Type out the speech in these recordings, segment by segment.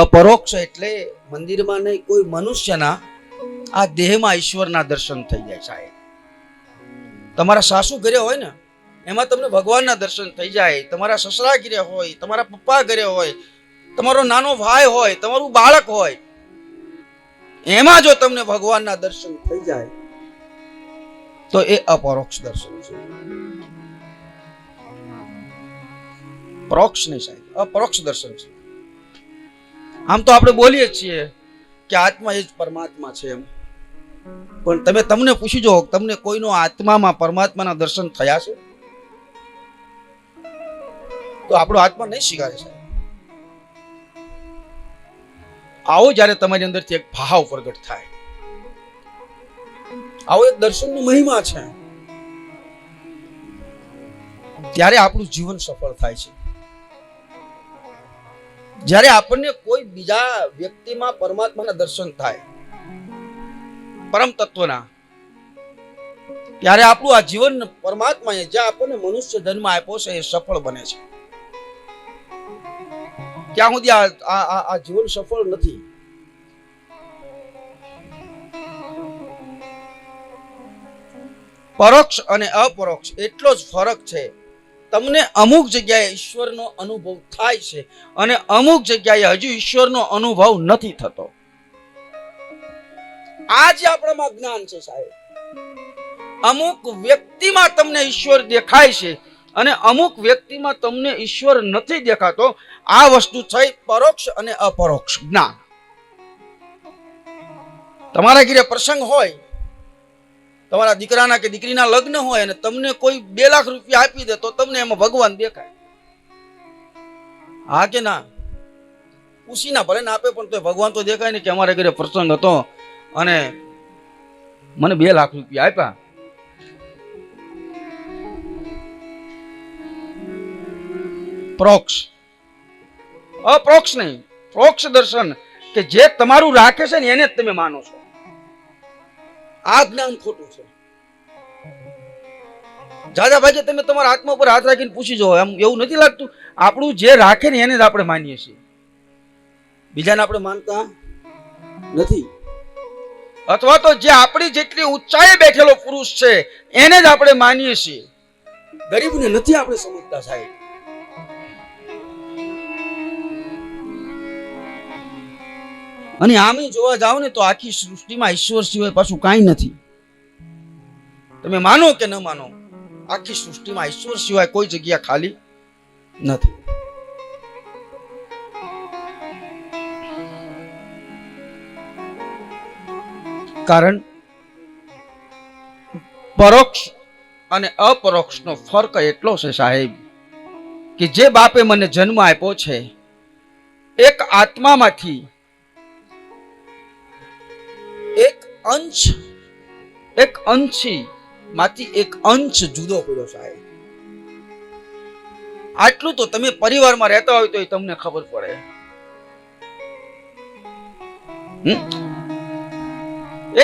અપરોક્ષ એટલે મંદિરમાં નહીં, કોઈ મનુષ્યના આ દેહમાં ઈશ્વરના દર્શન થઈ જાય સાહેબ. તમારા સાસુ ઘરે હોય ને, એમાં તમને ભગવાનના દર્શન થઈ જાય, તમારા સસરા ઘરે હોય, તમારા પપ્પા ઘરે હોય, તમારો નાનો ભાઈ હોય, તમારું બાળક હોય, એમાં જો તમને ભગવાનના દર્શન થઈ જાય, તો એ અપરોક્ષ દર્શન છે. પરોક્ષ નહીં સાહેબ, અપરોક્ષ દર્શન છે. આમ તો આપણે બોલીએ છીએ કે આત્મા એ જ પરમાત્મા છે એમ. પણ તમે તમને પૂછી જો, તમને કોઈનો આત્મામાં પરમાત્માના દર્શન થયા છે? તો આપણો આત્મા નહીં સ્વીકારે છે. આવો જ્યારે તમારી અંદરથી એક ભાવ પ્રગટ થાય. આવો એક દર્શનની મહિમા છે. ત્યારે આપણું જીવન સફળ થાય છે. જ્યારે આપણને કોઈ બીજા વ્યક્તિમાં પરમાત્માના દર્શન થાય, પરમ તત્વના, ત્યારે આપણું આ જીવન પરમાત્મા જે આપણને મનુષ્ય જન્મ આપ્યો છે એ સફળ બને છે. ત્યાં સુધી આ આ જીવન સફળ નથી. પરોક્ષ અને અપરોક્ષ એટલો જ ફરક છે તમને અમુક જગ્યાએ ઈશ્વરનો અનુભવ થાય છે અને અમુક જગ્યાએ હજુ ઈશ્વરનો અનુભવ નથી થતો. આ જે આપણામાં જ્ઞાન છે સાહેબ, અમુક વ્યક્તિમાં તમને ઈશ્વર દેખાય છે અને અમુક વ્યક્તિમાં તમને ઈશ્વર નથી દેખાતો, આ વસ્તુ થઈ પરોક્ષ અને અપરોક્ષ જ્ઞાન. તમારા ઘરે પ્રસંગ હોય તમારા દીકરાના કે દીકરીના લગ્ન હોય અને તમને કોઈ બે લાખ રૂપિયા આપી દે તો તમને એમાં ભગવાન દેખાય. હા કે ના? પૂછી ભલે ના આપે, પણ તો ભગવાન તો દેખાય ને કે અમારે ઘરે પ્રસંગ હતો અને મને બે લાખ રૂપિયા આપ્યા. પ્રોક્ષ. અપ્રોક્ષ નહીં, પ્રોક્ષ દર્શન કે જે તમારું રાખે છે ને એને જ તમે માનો છો. આ જ્ઞાન ખોટું છે. જાજા ભાઈ તમે તમારા આત્મા ઉપર હાથ રાખીને પૂછી જો, એમ એવું નથી લાગતું? આપણું જે રાખે ને એને જ આપણે માનીએ છીએ. બીજાને આપણે માનતા નથી. અથવા તો જે આપણી જેટલી ઊંચાઈએ બેઠેલો પુરુષ છે, એને જ આપણે માનીએ છીએ. ગરીબને નથી આપણે સમજતા સાહેબ. અને આમે જોવા જાઓ ને તો આખી સૃષ્ટિમાં ઈશ્વર સિવાય પાછું કાંઈ નથી. તમે માનો કે ન માનો, આખી સૃષ્ટિમાં ઈશ્વર સિવાય કોઈ જગ્યા ખાલી નથી. કારણ પરોક્ષ અને અપરોક્ષનો ફરક એટલો છે સાહેબ, કે જે બાપે મને જન્મ આપ્યો છે, એક આત્મામાંથી એક અંશ, એક અંશી માંથી એક અંશ જુદો પડ્યો સાહેબ. આટલું તો તમે પરિવારમાં રહેતા હોય તો એ તમને ખબર પડે?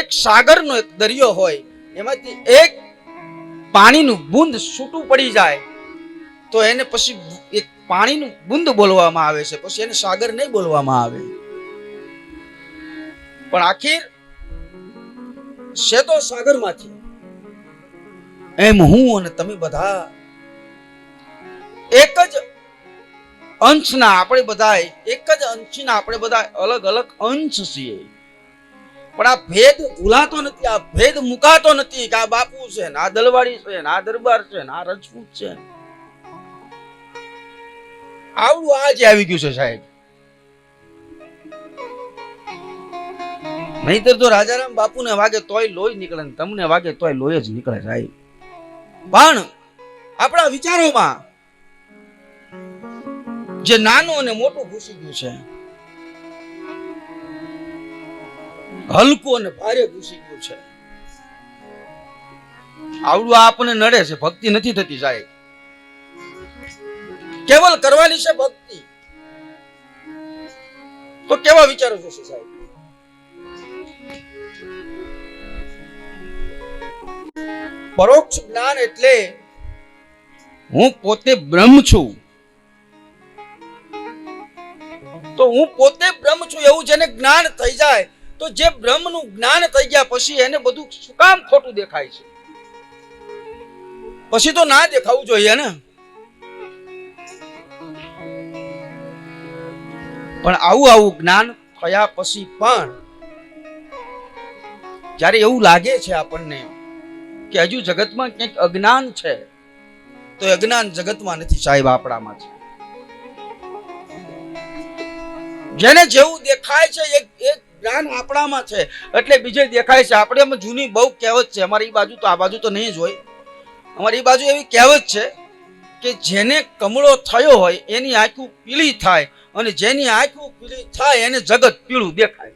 એક સાગરનો એક દરિયો હોય, એમાંથી એક પાણીનું બુંદ છૂટું પડી જાય, તો એને પછી એક પાણીનું બુંદ બોલવામાં આવે છે, પછી એને સાગર નહીં બોલવામાં આવે. પણ આખીર છે તો સાગરમાંથી. એમ હું અને તમે બધા એક જ અંશના આપણે બધા એક જ અંશના આપણે બધા અલગ અલગ અંશ છીએ. પણ આ ભેદ ભૂલાતો નથી, આ ભેદ મુકાતો નથી કે આ બાપુ છે ને, આ દલવાડી છે ને, આ દરબાર છે ને, આ રજપૂત છે આવડું આજે આવી ગયું છે સાહેબ. નહીતર તો રાજારામ બાપુને વાગે તોય લોહી નીકળે તમને વાગે તોય લોહી જ નીકળે સાહેબ. પણ આપણા વિચારોમાં જે નાનું અને મોટું ઘૂસી ગયું છે, હલકું અને ભારે ઘૂસી ગયું છે. આવડું આપણને નડે છે, ભક્તિ નથી થતી સાહેબ. કેવલ કરવાની છે ભક્તિ. તો કેવા વિચારો જોશે સાહેબ? પરોક્ષ જ્ઞાન એટલે હું પોતે બ્રહ્મ છું. તો હું પોતે બ્રહ્મ છું એવું જેને જ્ઞાન થઈ જાય, તો જે બ્રહ્મનું જ્ઞાન થઈ ગયા પછી એને બધું શું કામ ખોટું દેખાય છે? પછી તો ના દેખાવું જોઈએ ને. પણ આવું આવું જ્ઞાન થયા પછી પણ જ્યારે એવું લાગે છે આપણને કે હજુ જગતમાં કંઈક અજ્ઞાન છે? તો અજ્ઞાન જગતમાં નથી સાહેબ, આપણામાં છે. જેને જેવું દેખાય છે, એક એક જ્ઞાન આપણામાં છે. એટલે બીજે દેખાય છે. આપણે એમાં જૂની બહુ કહેવત છે. અમારી બાજુ તો, આ બાજુ તો નહીં જ હોય. અમારી બાજુ એવી કહેવત છે કે જેને કમળો થયો હોય, એની આંખું પીળી થાય અને જેની આંખું પીળી થાય, એને જગત પીળું દેખાય.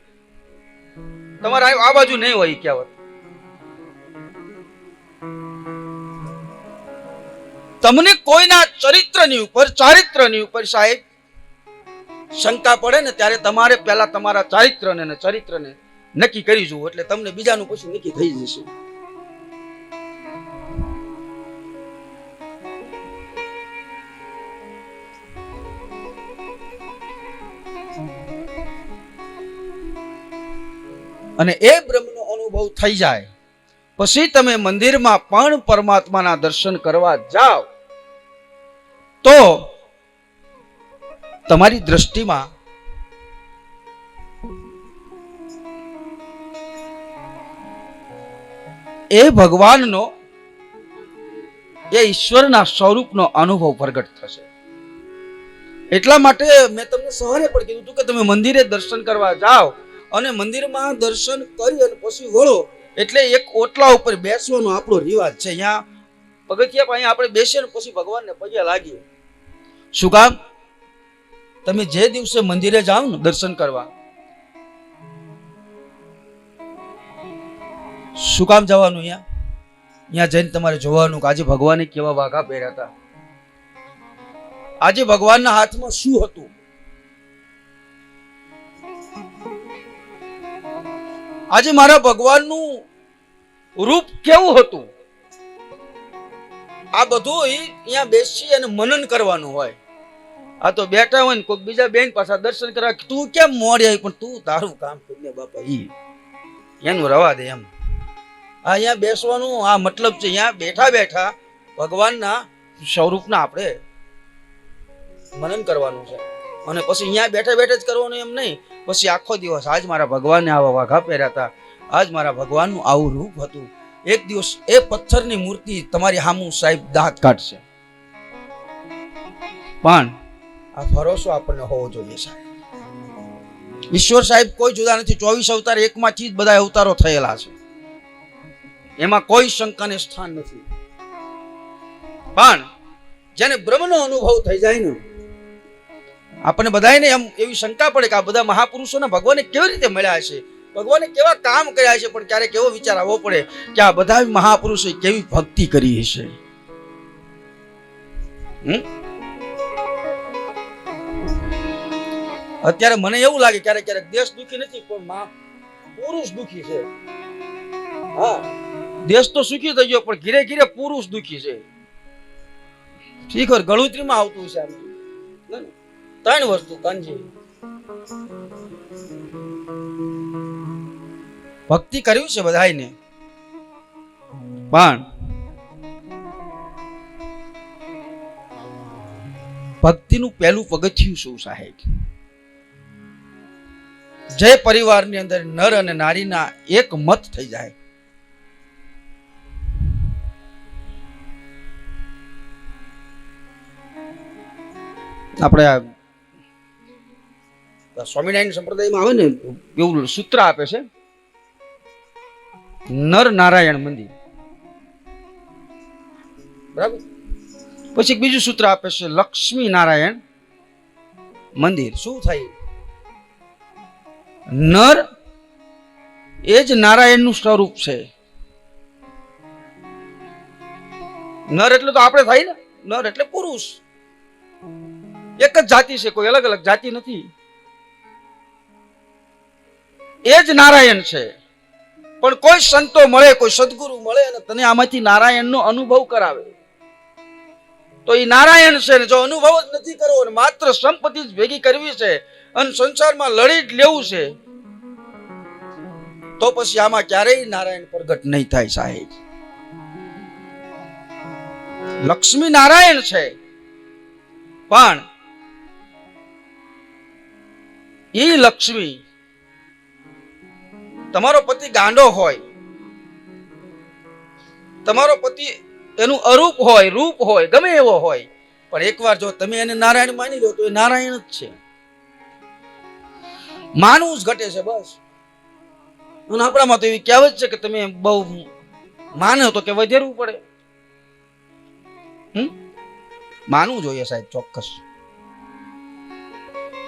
તમારે આ બાજુ નહીં હોય કહેવત. તમને કોઈના ચરિત્રની ઉપર, ચારિત્રની ઉપર સાહેબ શંકા પડે ને ત્યારે તમારે પહેલા તમારા ચારિત્રને ને ચરિત્રને નક્કી કરી જુઓ એટલે તમને બીજાનું પછી નક્કી થઈ જશે. અને એ બ્રહ્મનો અનુભવ થઈ જાય. પછી તમે મંદિરમાં પણ પરમાત્માના દર્શન કરવા જાઓ. તો તમારી દ્રષ્ટિમાં એ ભગવાનનો, એ ઈશ્વરના સ્વરૂપનો અનુભવ પ્રગટ થશે. એટલા માટે મેં તમને સવારે પણ કીધું હતું કે તમે મંદિરે દર્શન કરવા જાઓ અને મંદિરમાં દર્શન કરી અને પછી વળો. એટલે એક ઓટલા ઉપર બેસવાનો આપણો રિવાજ છે. અહીંયા પગથિયા અહીંયા આપણે બેસીએ ને પછી ભગવાનને પગે લાગીએ. શું કામ? તમે જે દિવસે મંદિરે જાઓ ને, દર્શન કરવા. શું કામ જવાનું અહીંયા? અહીંયા જઈને તમારે જોવાનું કે આજે ભગવાને કેવા વાઘા પહેર્યા હતા. આજે ભગવાનના હાથમાં શું હતું? આજે મારા ભગવાનનું રૂપ કેવું હતું? આ બધું અહીંયા બેસી અને મનન કરવાનું હોય. આ તો બેઠા હોય ને, કોઈક બીજા બેન પાછા દર્શન કરવા તું કેમ મોડી આવી? પણ તું તારું કામ કરીને બાપા, ઈ. એનું રવા દે એમ. આ અહીંયા બેસવાનું, આ મતલબ છે, અહીંયા બેઠા બેઠા ભગવાનના સ્વરૂપના આપણે મનન કરવાનું છે. અને પછી અહીંયા બેઠા બેઠા જ કરવાનું એમ નહીં. પછી આખો દિવસ આજ મારા ભગવાને આવા વાઘા પહેર્યા હતા. આજ મારા ભગવાનનું આવું રૂપ હતું. એક દિવસ એ પથ્થરની મૂર્તિ તમારી હામું સાહેબ દાંત કાઢશે. પણ આ ભરોસો આપણને હોવો જોઈએ સાહેબ. ઈશ્વર સાહેબ કોઈ જુદા નથી. ચોવીસ અવતાર એકમાંથી જ બધા અવતારો થયેલા છે. એમાં કોઈ શંકાને સ્થાન નથી. પણ જેને બ્રહ્મનો અનુભવ થઈ જાય ને, આપણને બધાને એમ એવી શંકા પડે કે આ બધા મહાપુરુષોને ભગવાને કેવી રીતે મળ્યા હશે ભગવાને કેવા કામ કર્યા છે? પણ ક્યારેક એવો વિચાર આવવો પડે કે આ બધા મહાપુરુષોએ કેવી ભક્તિ કરી હશે? હમ? અત્યારે મને એવું લાગે ક્યારેક ક્યારેક દેશ દુખી નથી, પણ માં પુરુષ દુખી છે. હા. દેશ તો સુખી થઈ ગયો, પણ ધીરે ધીરે પુરુષ દુખી છે. હોય ગળુત્રીમાં આવતું છે. ત્રણ વસ્તુ કાંજી ભક્તિ કર્યું છે બધાયને? પણ ભક્તિનું પહેલું પગથિયું શું, સાહેબ? જે પરિવારની અંદર નર અને નારીના એક મત થઈ જાય. આપણે સ્વામિનારાયણ સંપ્રદાયમાં આવે ને, એવું સૂત્ર આપે છે, નર નારાયણ મંદિર. બરાબર? પછી બીજું સૂત્ર આપે છે, લક્ષ્મી નારાયણ મંદિર. શું થાય? નર એ જ નારાયણનું સ્વરૂપ છે. નર એટલે તો આપણે થાય ને? નર એટલે પુરુષ. એક જ જાતિ છે, કોઈ અલગ અલગ જાતિ નથી. એ જ નારાયણ છે. પણ કોઈ સંતો મળે, કોઈ સદગુરુ મળે અને તને આમાંથી નારાયણનો અનુભવ કરાવે. તો એ નારાયણ છે ને, જો અનુભવ જ નથી કરવો માત્ર સંપત્તિ જ ભેગી કરવી છે અને સંસારમાં લડી જ લેવું છે, તો પછી આમાં ક્યારેય નારાયણ પ્રગટ નહીં થાય સાહેબ. લક્ષ્મી નારાયણ છે, પણ એ લક્ષ્મી તમારો પતિ ગાંડો હોય, તમારો પતિ એનું અરૂપ હોય, રૂપ હોય, ગમે એવો હોય, પણ એકવાર જો તમે એને નારાયણ માની લો તો એ નારાયણ જ છે. માનવું જ ઘટે છે બસ. અને આપણામાં તો એવી કહેવત છે કે તમે બહુ માનો તો કે વધેરવું પડે. હમ? માનવું જોઈએ સાહેબ, ચોક્કસ.